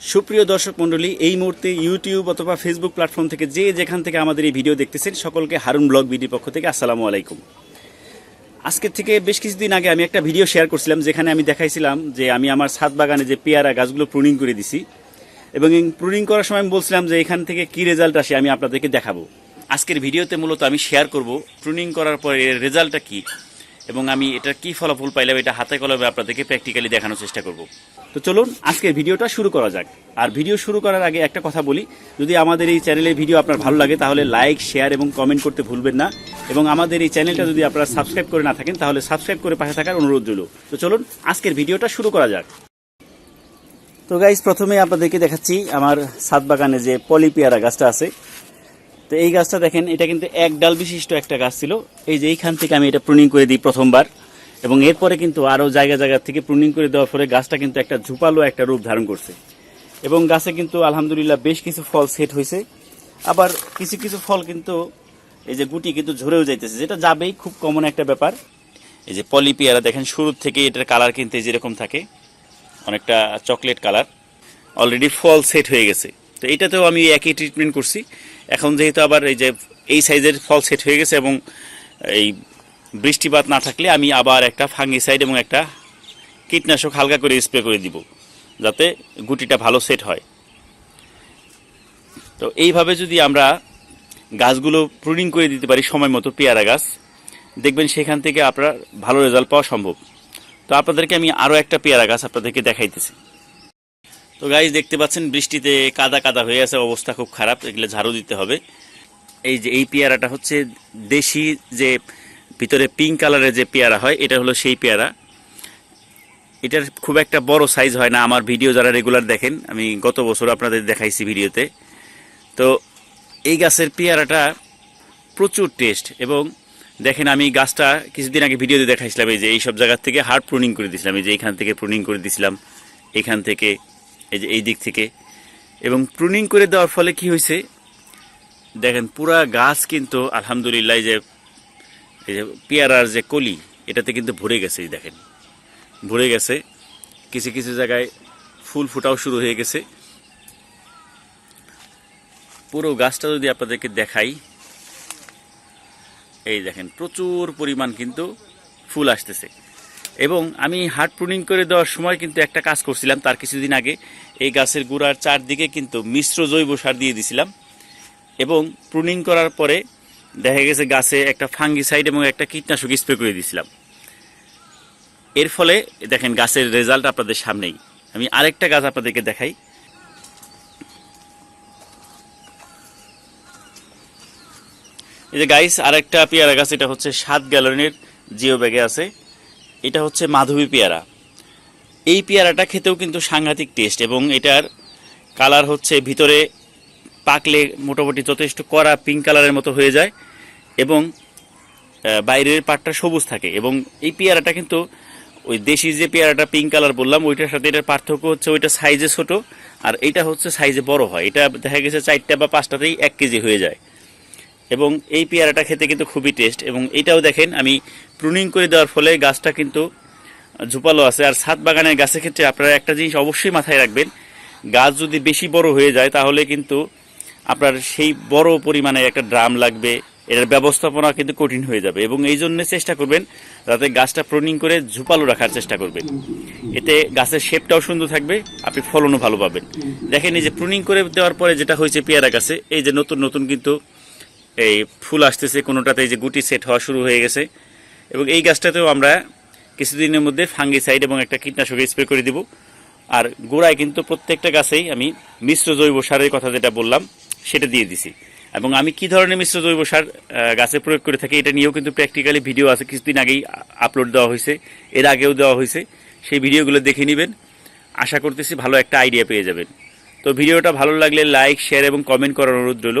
সুপ্রিয় দর্শক মণ্ডলী, এই মুহূর্তে ইউটিউব অথবা ফেসবুক প্ল্যাটফর্ম থেকে যে যেখান থেকে আমাদের এই ভিডিও দেখতেছেন, সকলকে হারুন ব্লগ বিডির পক্ষ থেকে আসসালামু আলাইকুম। আজকের থেকে বেশ কিছুদিন আগে আমি একটা ভিডিও শেয়ার করছিলাম, যেখানে আমি দেখাইছিলাম যে আমি আমার ছাদ বাগানে যে পেয়ারা গাছগুলো প্রুনিং করে দিছি, এবং প্রুনিং করার সময় আমি বলছিলাম যে এখান থেকে কি রেজাল্ট আসে আমি আপনাদেরকে দেখাবো। আজকের ভিডিওতে মূলত আমি শেয়ার করব প্রুনিং করার পরে রেজাল্টটা কি? এবং আমি এটা কি ফলাফল পাইলাম এটা হাতে কলমে আপনাদেরকে প্র্যাকটিক্যালি দেখানোর চেষ্টা করব। তো চলুন, আজকের ভিডিওটা শুরু করা যাক। আর ভিডিও শুরু করার আগে একটা কথা বলি, যদি আমাদের এই চ্যানেলের ভিডিও আপনার ভালো লাগে, তাহলে লাইক শেয়ার এবং কমেন্ট করতে ভুলবেন না। এবং আমাদের এই চ্যানেলটা যদি আপনারা সাবস্ক্রাইব করে না থাকেন, তাহলে সাবস্ক্রাইব করে পাশে থাকার অনুরোধ রইল। তো চলুন, আজকের ভিডিওটা শুরু করা যাক। তো গাইজ প্রথমে আপনাদেরকে দেখাচ্ছি আমার ছাদ বাগানে যে পলিপিয়ারা গাছটা আছে। তো এই গাছটা দেখেন, এটা কিন্তু এক ডাল বিশিষ্ট একটা গাছ ছিল। এই যে এইখান থেকে আমি এটা প্রুনিং করে দিই প্রথমবার। এবং এরপরে কিন্তু আরও জায়গা জায়গা থেকে প্রুনিং করে দেওয়ার ফলে গাছটা কিন্তু একটা ঝুপালো একটা রূপ ধারণ করছে। এবং গাছে কিন্তু আলহামদুলিল্লাহ বেশ কিছু ফল সেট হয়েছে। আবার কিছু কিছু ফল কিন্তু এই যে গুটি কিন্তু ঝরেও যাইতেছে, যেটা যাবেই, খুব কমন একটা ব্যাপার। এই যে পলি পেয়ারা দেখেন, শুরুর থেকে এটার কালার কিন্তু যেরকম থাকে, অনেকটা chocolate colour already fall set হয়ে গেছে। তো এটাতেও আমি একই ট্রিটমেন্ট করছি। এখন যেহেতু আবার এই যে এই সাইজের ফল সেট হয়ে গেছে এবং এই বৃষ্টিপাত না থাকলে আমি আবার একটা ফাঙ্গিসাইড এবং একটা কীটনাশক হালকা করে স্প্রে করে দিব, যাতে গুটিটা ভালো সেট হয়। তো এইভাবে যদি আমরা গাছগুলো প্রুনিং করে দিতে পারি সময় মতো পেয়ারা গাছ, দেখবেন সেখান থেকে আপনার ভালো রেজাল্ট পাওয়া সম্ভব। তো আপনাদেরকে আমি আরও একটা পেয়ারা গাছ আপনাদেরকে দেখাইতেছি। তো গাইজ দেখতে পাচ্ছেন, বৃষ্টিতে কাদা কাদা হয়ে আছে, অবস্থা খুব খারাপ, এগুলো ঝাড়ু দিতে হবে। এই যে, এই পেয়ারাটা হচ্ছে দেশি যে, ভিতরে পিঙ্ক কালারের যে পেয়ারা হয়, এটা হলো সেই পেয়ারা। এটার খুব একটা বড় সাইজ হয় না, আমার ভিডিও যারা রেগুলার দেখেন, আমি গত বছর আপনাদের দেখাইছি ভিডিওতে। তো এই গাছের পেয়ারাটা প্রচুর টেস্ট এবং দেখেন আমি গাছটা কিছুদিন আগে ভিডিওতে দেখাইছিলাম, এই যে এই সব জায়গার থেকে হার্ড প্রুনিং করে দিয়েছিলাম এই যে এইখান থেকে প্রুনিং করে দিয়েছিলাম এখান থেকে এই যে, এই দিক থেকে। এবং প্রুনিং করে দেওয়ার ফলে কি হয়েছে? দেখেন, পুরা গাছ কিন্তু আলহামদুলিল্লাহ যে, এই যে পেয়ারার যে কলি, এটাতে কিন্তু ভরে গেছে, এই দেখেন। ভরে গেছে। কিছু কিছু জায়গায় ফুল ফুটাও শুরু হয়ে গেছে। পুরো গাছটা যদি আপনাদেরকে দেখাই, এই দেখেন, প্রচুর পরিমাণ কিন্তু ফুল আসতেছে। এবং আমি হার্ড প্রুনিং করে দেওয়ার সময় কিন্তু একটা কাজ করছিলাম তার কিছুদিন আগে। এই গাছের গুড়ার চারদিকে কিন্তু মিশ্র জৈব সার দিয়ে দিছিলাম। এবং প্রুনিং করার পরে দেখা গেছে গাছে একটা ফাঙ্গিসাইড এবং একটা কীটনাশক স্প্রে করে দিয়েছিলাম এর ফলে দেখেন গাছের রেজাল্ট আপনাদের সামনেই। আমি আরেকটা গাছ আপনাদেরকে দেখাই। এই যে গাইস, আরেকটা পেয়ারা গাছ, এটা হচ্ছে সাত গ্যালনের জিও ব্যাগে আছে। এটা হচ্ছে মাধবী পেয়ারা। এই পেয়ারাটা খেতেও কিন্তু সাংঘাতিক টেস্ট এবং এটার কালার হচ্ছে ভিতরে পাকলে মোটামুটি যথেষ্ট কড়া পিঙ্ক কালারের মতো হয়ে যায় এবং বাইরের পাটটা সবুজ থাকে এবং এই পেয়ারাটা কিন্তু ওই দেশি যে পেয়ারাটা পিঙ্ক কালার বললাম, ওইটার সাথে এটার পার্থক্য হচ্ছে ওইটা সাইজে ছোট আর এটা হচ্ছে সাইজে বড় হয়। এটা দেখা গেছে চারটা বা পাঁচটাতেই এক কেজি হয়ে যায়। এবং এই পেয়ারাটা খেতে কিন্তু খুবই টেস্ট এবং এটাও দেখেন, আমি প্রুনিং করে দেওয়ার ফলে গাছটা কিন্তু ঝুপালো আছে। আর ছাদ বাগানের গাছের ক্ষেত্রে আপনারা একটা জিনিস অবশ্যই মাথায় রাখবেন, গাছ যদি বেশি বড় হয়ে যায় তাহলে কিন্তু আপনার সেই বড় পরিমাণে একটা ড্রাম লাগবে এটার ব্যবস্থাপনা কিন্তু কঠিন হয়ে যাবে এবং এই জন্য চেষ্টা করবেন যাতে গাছটা প্রুনিং করে ঝুপালো রাখার চেষ্টা করবেন। এতে গাছের শেপটাও সুন্দর থাকবে, আপনি ফলনও ভালো পাবেন। দেখেন এই যে প্রুনিং করে দেওয়ার পরে যেটা হয়েছে পেয়ারা গাছে, এই যে নতুন নতুন কিন্তু এই ফুল আসতেছে কোনোটাতে যে গুটি সেট হওয়া শুরু হয়ে গেছে। এবং এই গাছটাতেও আমরা কিছুদিনের মধ্যে ফাঙ্গিসাইড এবং একটা কীটনাশক স্প্রে করে দিব। আর গোড়ায় কিন্তু প্রত্যেকটা গাছেই আমি মিশ্র জৈব সারের কথা যেটা বললাম, সেটা দিয়ে দিছি। এবং আমি কি ধরনের মিশ্র জৈব সার গাছে প্রয়োগ করে থাকি এটা নিয়েও কিন্তু প্র্যাকটিক্যালি ভিডিও আছে। কিছুদিন আগেই আপলোড দেওয়া হয়েছে, এর আগেও দেওয়া হয়েছে। সেই ভিডিওগুলো দেখে নেবেন। আশা করতেছি ভালো একটা আইডিয়া পেয়ে যাবেন। তো ভিডিওটা ভালো লাগলে লাইক শেয়ার এবং কমেন্ট করার অনুরোধ রইল।